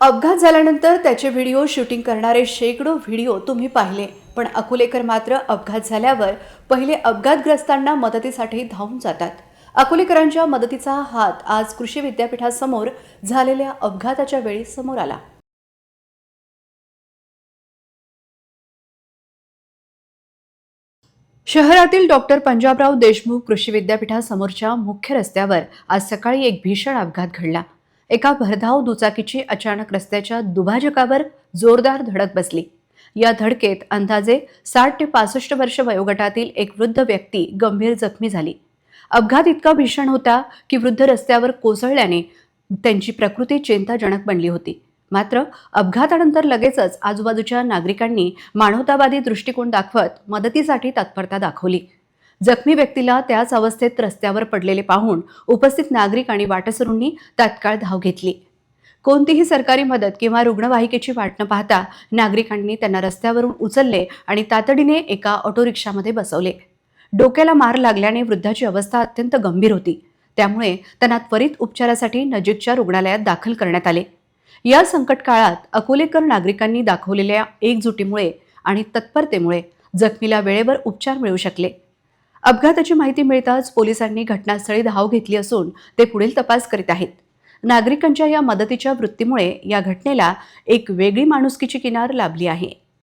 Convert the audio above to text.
अपघात झाल्यानंतर त्याचे व्हिडिओ शूटिंग करणारे शेकडो व्हिडिओ तुम्ही पाहिले. पण अकोलेकर मात्र अपघात झाल्यावर पहिले अपघातग्रस्तांना मदतीसाठी धावून जातात. अकोलेकरांच्या मदतीचा हात आज कृषी विद्यापीठासमोर झालेल्या अपघाताच्या वेळी समोर आला. शहरातील डॉक्टर पंजाबराव देशमुख कृषी विद्यापीठासमोरच्या मुख्य रस्त्यावर आज सकाळी एक भीषण अपघात घडला. एका भरधाव दुचाकीची अचानक रस्त्याच्या दुभाजकावर जोरदार धडक बसली. या धडकेत अंदाजे साठ ते पासष्ट वर्ष वयोगटातील एक वृद्ध व्यक्ती गंभीर जखमी झाली. अपघात इतका भीषण होता की वृद्ध रस्त्यावर कोसळल्याने त्यांची प्रकृती चिंताजनक बनली होती. मात्र अपघातानंतर लगेचच आजूबाजूच्या नागरिकांनी मानवतावादी दृष्टिकोन दाखवत मदतीसाठी तत्परता दाखवली. जखमी व्यक्तीला त्याच अवस्थेत रस्त्यावर पडलेले पाहून उपस्थित नागरिक आणि वाटसरूंनी तात्काळ धाव घेतली. कोणतीही सरकारी मदत किंवा रुग्णवाहिकेची वाट न पाहता नागरिकांनी त्यांना रस्त्यावरून उचलले आणि तातडीने एका ऑटो रिक्षामध्ये बसवले. डोक्याला मार लागल्याने वृद्धाची अवस्था अत्यंत गंभीर होती. त्यामुळे त्यांना त्वरित उपचारासाठी नजीकच्या रुग्णालयात दाखल करण्यात आले. या संकट काळात अकोलेकर नागरिकांनी दाखवलेल्या एकजुटीमुळे आणि तत्परतेमुळे जखमीला वेळेवर उपचार मिळू शकले. अपघाताची माहिती मिळताच पोलिसांनी घटनास्थळी धाव घेतली असून ते पुढील तपास करीत आहेत. नागरिकांच्या या मदतीच्या वृत्तीमुळे या घटनेला एक वेगळी माणुसकीची किनार लाभली आहे.